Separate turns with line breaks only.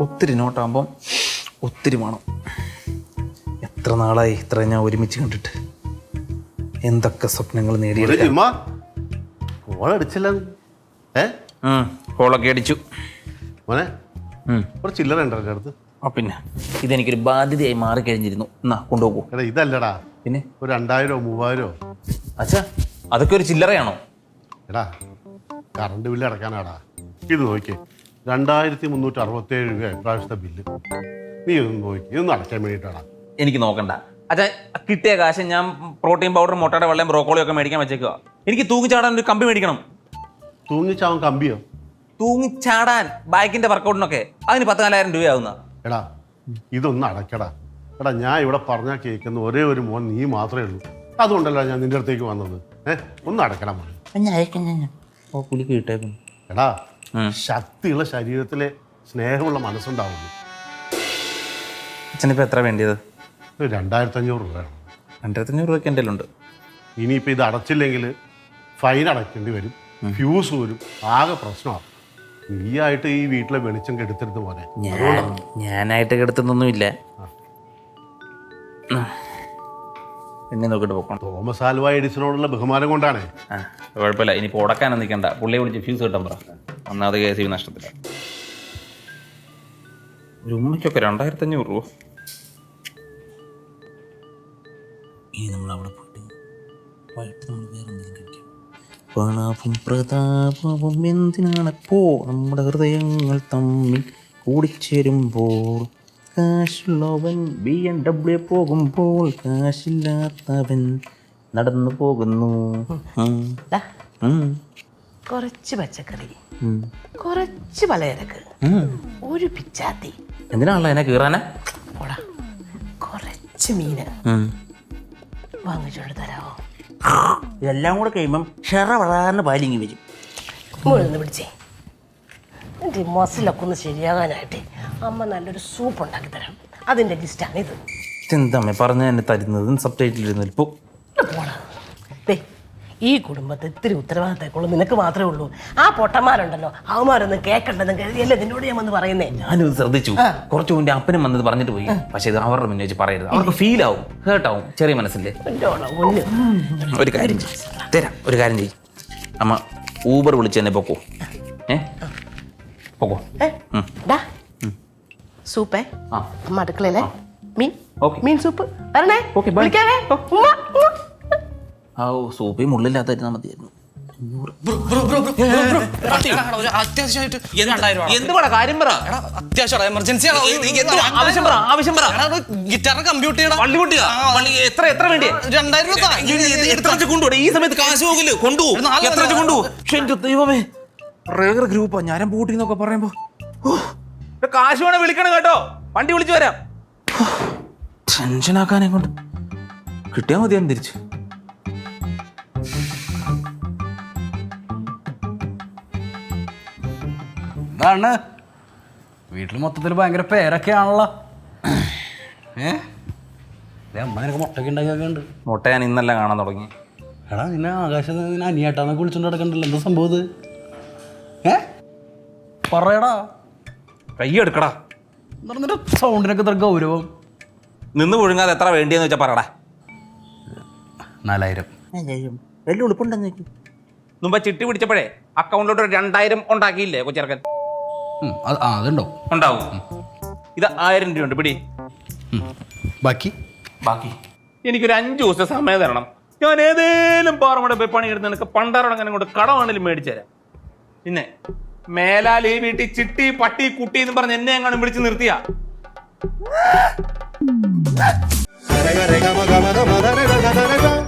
ഒത്തിരി നോട്ടാകുമ്പം ഒത്തിരി വേണം എത്ര നാളായി ഇത്ര ഞാൻ ഒരുമിച്ച് കണ്ടിട്ട്? എന്തൊക്കെ സ്വപ്നങ്ങൾ നേടിയെടുക്കാം
കോളടിച്ചില്ല ഏ?
കോളൊക്കെ അടിച്ചു.
മോനെ. ഒരു ചില്ലറ ഉണ്ടോ എന്റെ അടുത്ത്.
ആ പിന്നെ. ഇതെനിക്കൊരു ബാധ്യതയായി മാറി കഴിഞ്ഞിരുന്നു എന്നാ കൊണ്ടുപോകൂ.
എടാ ഇതല്ലടാ.
പിന്നെ?
ഒരു രണ്ടായിരോ മൂവായിരോ.
അച്ഛാ അതൊക്കെ ഒരു ചില്ലറയാണോ?
എടാ കറണ്ട് ബില്ല് അടക്കാനാടാ ഇത് നോക്കി രണ്ടായിരത്തി മുന്നൂറ്റി അറുപത്തേഴ് രൂപ ഇപ്രാവശ്യത്തെ ബില്ല്. നീ ഇതൊന്ന് നോക്കി ഇതൊന്ന് അടയ്ക്കാൻ വേണ്ടിയിട്ടാണ്.
എനിക്ക് നോക്കണ്ട. അച്ഛാ കിട്ടിയ കാശ് ഞാൻ പ്രോട്ടീൻ പൗഡർ മുട്ടയുടെ വെള്ളം ബ്രോക്കോളി ഒക്കെ മേടിക്കാൻ വെച്ചേക്കുക എനിക്ക് തൂങ്ങിച്ചാടാൻ ഒരു കമ്പി മേടിക്കണം.
തൂങ്ങിച്ചാവൻ കമ്പിയോ?
തൂങ്ങിച്ചാടാൻ ബൈക്കിന്റെ വർക്കൗട്ടിനൊക്കെ അതിന് പത്ത് നാലായിരം രൂപയാവുന്ന.
എടാ ഇതൊന്ന് അടയ്ക്കടാ. എടാ ഞാൻ ഇവിടെ പറഞ്ഞാൽ കേൾക്കുന്ന ഒരേ ഒരു മോൻ നീ മാത്രമേ ഉള്ളൂ. അതുകൊണ്ടല്ല ഞാൻ നിന്റെ അടുത്തേക്ക് വന്നത്. ഏഹ് ഒന്ന് അടയ്ക്കണം മോനെ.
കിട്ടേക്കും
എടാ. ശക്തിയുള്ള ശരീരത്തിൽ സ്നേഹമുള്ള മനസ്സുണ്ടാവുള്ളൂ
അച്ഛനിപ്പോൾ എത്ര വേണ്ടിയത്?
രണ്ടായിരത്തി അഞ്ഞൂറ് രൂപ രണ്ടായിരത്തി
അഞ്ഞൂറ് രൂപയ്ക്ക് എന്റെ ഉണ്ട്
ഇനിയിപ്പോൾ ഇത് അടച്ചില്ലെങ്കിൽ ഫൈൻ അടയ്ക്കേണ്ടി വരും. ഫ്യൂസ് വരും. ആകെ പ്രശ്നമാണ് നീ ആയിട്ട് ഈ വീട്ടിലെ വെളിച്ചം കെടുത്തരുത് പോലെ
ഞാനായിട്ട് കെടുത്തുന്നൊന്നുമില്ല. എന്നെ നോക്കിട്ട് പോക്കണം.
തോമസ് ആൽവ എഡിസനോടുള്ള ബഹുമാനം കൊണ്ടാണ്.
കുഴപ്പമില്ല. ഇനി ഉടക്കാനൊന്നും നിൽക്കണ്ട പുള്ളിയെ വിളിച്ച് ഫ്യൂസ് കിട്ടാൻ പറ. ഒന്നാമത് കെ സി നഷ്ടത്തില്ല ഒരു ഉമ്മയ്ക്കൊക്കെ രണ്ടായിരത്തഞ്ഞൂറ് രൂപ. ഇനി നമ്മൾ അവിടെ പോയിട്ട് വൈകിട്ട് നമ്മൾ വേറെ എന്തെങ്കിലും കഴിക്കാം. പണവും പ്രതാപവും എന്തിനാണപ്പോ നമ്മുടെ ഹൃദയങ്ങൾ തമ്മിൽ കൂടിച്ചേരുമ്പോൾ കാശുള്ളവൻ ബി എം ഡബ്ല്യു പോകുമ്പോൾ കാശില്ലാത്തവൻ നടന്നു പോകുന്നു.
കുറച്ച് പച്ചക്കറി. കുറച്ച് പലചരക്ക്. ഒരു പിച്ചാത്തി.
എന്തിനാണല്ലോ എന്നെ കീറാനാ?
പോടാ. കുറച്ച് മീന്. വാങ്ങിച്ചോണ്ട് തരാമോ
ഇതെല്ലാം കൂടെ കഴിയുമ്പം ഷെറ വളരെ പാലിങ്ങി വരും.
മുഴുന്ന് പിടിച്ചേ. എന്റെ മസിലൊക്കെ ഒന്ന് ശരിയാകാനായിട്ട് അമ്മ നല്ലൊരു സൂപ്പ് ഉണ്ടാക്കി തരാം. അതിന്റെ ലിസ്റ്റാണ് ഇത്
ഇതെന്താ പറഞ്ഞ എന്നെ തരുന്നത് സബ്
ഈ കുടുംബത്തെ ഇത്തിരി ഉത്തരവാദിത്തക്കുള്ളൂ നിനക്ക് മാത്രമേ ഉള്ളൂ. ആ പൊട്ടന്മാരുണ്ടല്ലോ. അവന്മാരൊന്നും കേൾക്കണ്ടെന്ന് കരുതിയല്ലേ നിന്നോട് ഞാൻ വന്ന് പറയുന്നേ?
ഞാനിത് ശ്രദ്ധിച്ചു. കുറച്ചു മുന്നേ അപ്പനും വന്നത് പറഞ്ഞിട്ട് പോയി. പക്ഷേ ഇത് അവരുടെ മുന്നേ വെച്ച് പറയരുത്. അവർക്ക് ഫീൽ ആവും ഹേർട്ടാവും ചെറിയ മനസ്സില്ലേ ഒരു കാര്യം ചെയ്യ്. തരാം ഒരു കാര്യം ചെയ്യും. അമ്മ ഊബർ വിളിച്ച് തന്നെ പൊക്കോ. ഏ? പൊക്കോ.
സൂപ്പേ. അമ്മ അടുക്കളയിലെ മീൻ. മീൻ സൂപ്പ്. വരണേ. വിളിക്കാവേ. ഉമ്മ.
ആ സൂപ്പി മുള്ളില്ലാത്തായിരുന്നാ മതിയായിരുന്നു. ദൈവമേ റേഗർ ഗ്രൂപ്പാ. ഞാനും പൂട്ടി എന്നൊക്കെ പറയുമ്പോ കാശ് വേണേ വിളിക്കണം കേട്ടോ. വണ്ടി വിളിച്ചു വരാം. ടെൻഷൻ ആക്കാനെ കൊണ്ട് കിട്ടിയാ മതിയായിരുന്നു തിരിച്ചു.
എന്താണ്? വീട്ടിൽ മൊത്തത്തിൽ ഭയങ്കര പേരൊക്കെയാണല്ലോ. ഏ? അമ്മ നിനക്ക് മുട്ടൊക്കെ ഉണ്ടാക്കിയൊക്കെ ഉണ്ട്.
മുട്ട ഞാൻ ഇന്നല്ല കാണാൻ തുടങ്ങി.
എടാ നിന്നെ ആകാശത്ത് നിന്നെ അനിയേട്ടാന്നൊക്കെ വിളിച്ചോണ്ട് നടക്കണ്ടല്ലോ. എന്താ സംഭവം ഇത്? ഏ? പറയടാ.
കൈയെടുക്കടാ എടുക്കടാ.
സൗണ്ടിനൊക്കെ ഇത്ര ഗൗരവം?
നിന്ന് പുഴുങ്ങാതെ എത്ര വേണ്ടിയെന്ന് വെച്ചാൽ പറയടാ.
നാലായിരം.
വലിയ ഉളുപ്പുണ്ടെന്ന് മുമ്പ് ചിട്ടി പിടിച്ചപ്പോഴേ അക്കൗണ്ടിലോട്ട് ഒരു രണ്ടായിരം ഉണ്ടാക്കിയില്ലേ കൊച്ചിറക്കൻ?
ആ അതുണ്ടോ
ഉണ്ടാവും. ഇത് ആയിരം രൂപയുണ്ട് ഉണ്ട് പിടി.
ബാക്കി?
ബാക്കി. എനിക്കൊരു അഞ്ച് ദിവസത്തെ സമയം തരണം. ഞാൻ ഏതേലും പാറമുടെ പോയി പണിയെടുത്ത് നിനക്ക് പണ്ടാറടങ്ങനെ കൊണ്ട് കടമാണെങ്കിലും മേടിച്ചു തരാം. പിന്നെ മേലാൽ ഈ വീട്ടിൽ ചിട്ടി പട്ടി കുട്ടി എന്ന് പറഞ്ഞ് എന്നെ എങ്ങാനും വിളിച്ച് നിർത്തിയ?
മദ രഗ ഗദ രഗ